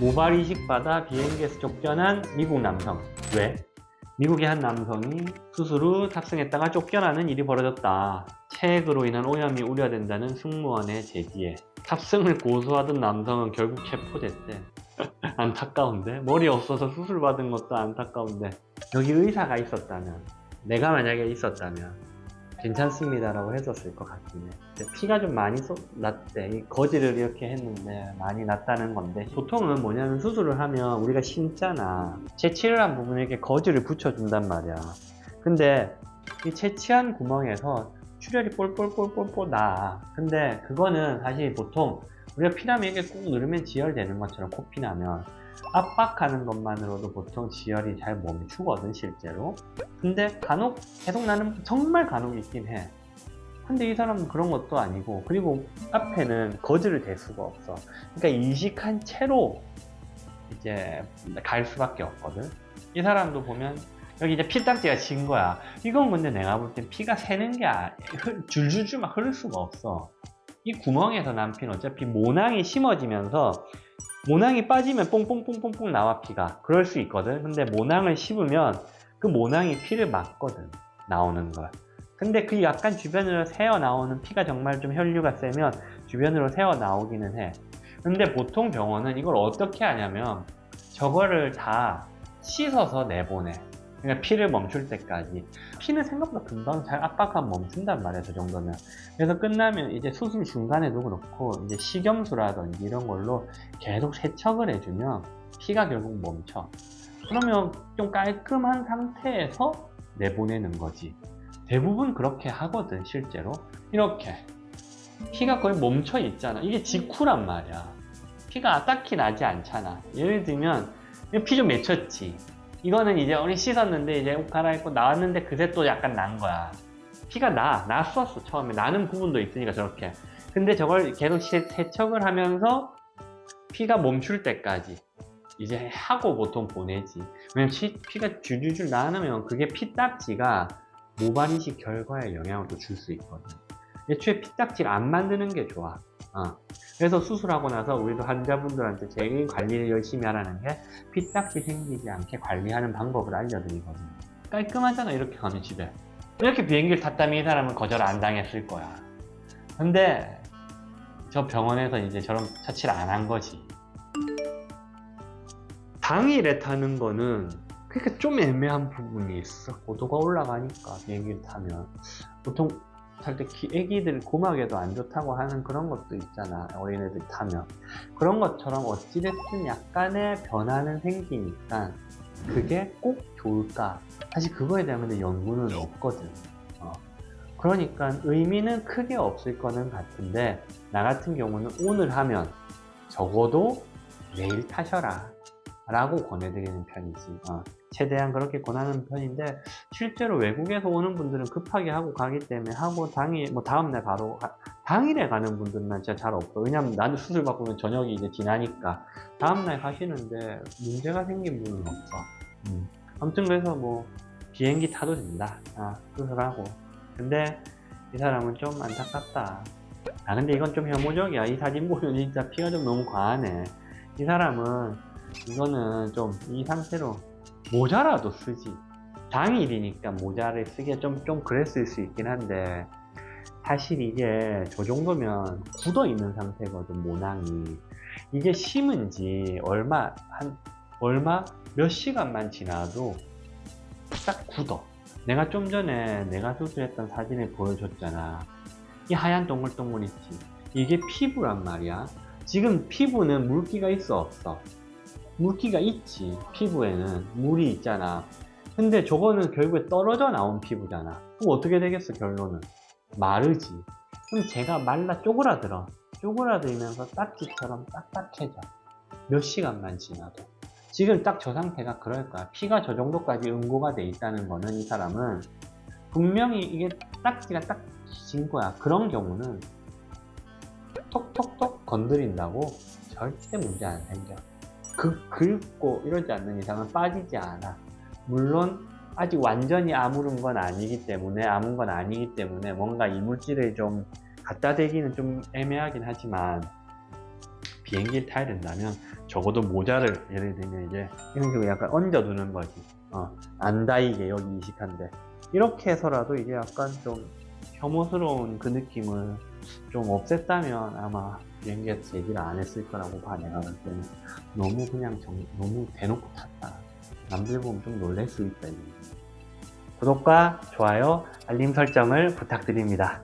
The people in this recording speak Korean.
모발 이식 받아 비행기에서 쫓겨난 미국 남성. 왜? 미국의 한 남성이 수술 후 탑승했다가 쫓겨나는 일이 벌어졌다. 체액으로 인한 오염이 우려된다는 승무원의 제기에 탑승을 고수하던 남성은 결국 체포됐대. 안타까운데? 머리 없어서 수술 받은 것도 안타까운데. 여기 의사가 있었다면, 내가 만약에 있었다면, 괜찮습니다라고 해줬을 것 같긴 해. 근데 피가 좀 많이 쏟, 났대. 이 거지를 이렇게 했는데 많이 났다는 건데 보통은 뭐냐면 수술을 하면 우리가 심잖아. 채취를 한 부분에 거지를 붙여준단 말이야. 근데 이 채취한 구멍에서 출혈이 볼 볼 볼 볼볼 나. 근데 그거는 사실 보통 우리가 피라면 이게 꾹 누르면 지혈되는 것처럼 코피 나면 압박하는 것만으로도 보통 지혈이 잘 멈추거든 실제로. 근데 간혹 계속 나는 정말 간혹 있긴 해. 근데 이 사람은 그런 것도 아니고 그리고 앞에는 거즈를 댈 수가 없어. 그러니까 이식한 채로 이제 갈 수밖에 없거든. 이 사람도 보면 여기 이제 피딱지가 진 거야. 이건 근데 내가 볼 땐 피가 새는 게 아- 흘- 줄줄줄 막 흐를 수가 없어 이 구멍에서 난 피는 어차피 모낭이 심어지면서 모낭이 빠지면 뽕뽕뽕뽕뽕 나와 피가. 그럴 수 있거든. 근데 모낭을 씹으면 그 모낭이 피를 막거든. 나오는 걸. 근데 그 약간 주변으로 새어 나오는 피가 정말 좀 혈류가 세면 주변으로 새어 나오기는 해. 근데 보통 병원은 이걸 어떻게 하냐면 저거를 다 씻어서 내보내 그러니까 피를 멈출 때까지 피는 생각보다 금방 잘 압박하면 멈춘단 말이야 저 정도면 그래서 끝나면 이제 수술 중간에도 그렇고 이제 식염수라든지 이런 걸로 계속 세척을 해주면 피가 결국 멈춰. 그러면 좀 깔끔한 상태에서 내보내는 거지. 대부분 그렇게 하거든, 실제로. 이렇게. 피가 거의 멈춰 있잖아. 이게 직후란 말이야. 피가 딱히 나지 않잖아. 예를 들면, 피 좀 맺혔지. 이거는 이제 우리 씻었는데 이제 옷 갈아입고 나왔는데 그새 또 약간 난 거야. 피가 나, 났었어, 처음에. 나는 부분도 있으니까 저렇게. 근데 저걸 계속 세- 세척을 하면서 피가 멈출 때까지 이제 하고 보통 보내지. 왜냐면 피, 피가 줄줄줄 나면 그게 피딱지가 모발 이식 결과에 영향을 또 줄 수 있거든. 애초에 피딱지를 안 만드는 게 좋아. 어. 그래서 수술하고 나서 우리도 환자분들한테 제일 관리를 열심히 하라는 게 피딱지 생기지 않게 관리하는 방법을 알려드리거든. 깔끔하잖아, 이렇게 가면 집에. 이렇게 비행기를 탔다면 이 사람은 거절 안 당했을 거야. 근데 저 병원에서 이제 저런 처치를 안 한 거지. 당일에 타는 거는 그러니까 좀 애매한 부분이 있어. 고도가 올라가니까 비행기를 타면 보통 탈때 애기들 고막에도 안 좋다고 하는 그런 것도 있잖아. 어린애들 타면 그런 것처럼 어찌됐든 약간의 변화는 생기니까 그게 꼭 좋을까? 사실 그거에 대한 근데 연구는 없거든. 어. 그러니까 의미는 크게 없을 거는 같은데 나 같은 경우는 오늘 하면 적어도 내일 타셔라 라고 권해드리는 편이지. 어, 최대한 그렇게 권하는 편인데 실제로 외국에서 오는 분들은 급하게 하고 가기 때문에 하고 당일 뭐 다음날 바로 가- 당일에 가는 분들만 진짜 잘 없어 왜냐면 나는 수술 받고 면 저녁이 이제 지나니까 다음날 가시는데 문제가 생긴 분은 없어. 음. 아무튼 그래서 뭐 비행기 타도 된다. 아, 수술 하고. 근데 이 사람은 좀 안타깝다. 아 근데 이건 좀 혐오적이야. 이 사진 보면 진짜 피가 좀 너무 과하네. 이 사람은 이거는 좀 이 상태로 모자라도 쓰지. 당일이니까 모자를 쓰기가 좀, 좀 그랬을 수 있긴 한데 사실 이게 저 정도면 굳어 있는 상태거든 모낭이. 이게 심은 지 얼마 한 얼마 몇 시간만 지나도 딱 굳어. 내가 좀 전에 내가 수술했던 사진을 보여줬잖아. 이 하얀 동글동글 있지. 이게 피부란 말이야. 지금 피부는 물기가 있어 없어 물기가 있지. 피부에는 물이 있잖아. 근데 저거는 결국에 떨어져 나온 피부잖아. 그럼 어떻게 되겠어 결론은? 마르지. 그럼 제가 말라 쪼그라들어. 쪼그라들면서 딱지처럼 딱딱해져. 몇 시간만 지나도. 지금 딱 저 상태가 그럴 거야. 피가 저 정도까지 응고가 돼 있다는 거는 이 사람은 분명히 이게 딱지가 딱 진 거야. 그런 경우는 톡톡톡 건드린다고 절대 문제 안 생겨 그, 긁고 이러지 않는 이상은 빠지지 않아. 물론 아직 완전히 아무른 건 아니기 때문에 아문 건 아니기 때문에 뭔가 이물질을 좀 갖다 대기는 좀 애매하긴 하지만 비행기를 타야 된다면 적어도 모자를 예를 들면 이제 이런 식으로 약간 얹어두는 거지. 어, 안 닿이게 여기 이식한데 이렇게 해서라도 이게 약간 좀 혐오스러운 그 느낌을 좀 없앴다면 아마 비행기에서 얘기를 안 했을 거라고 봐 내가 볼 때는 너무 그냥 정, 너무 대놓고 탔다. 남들 보면 좀 놀랄 수 있다. 구독과 좋아요, 알림 설정을 부탁드립니다.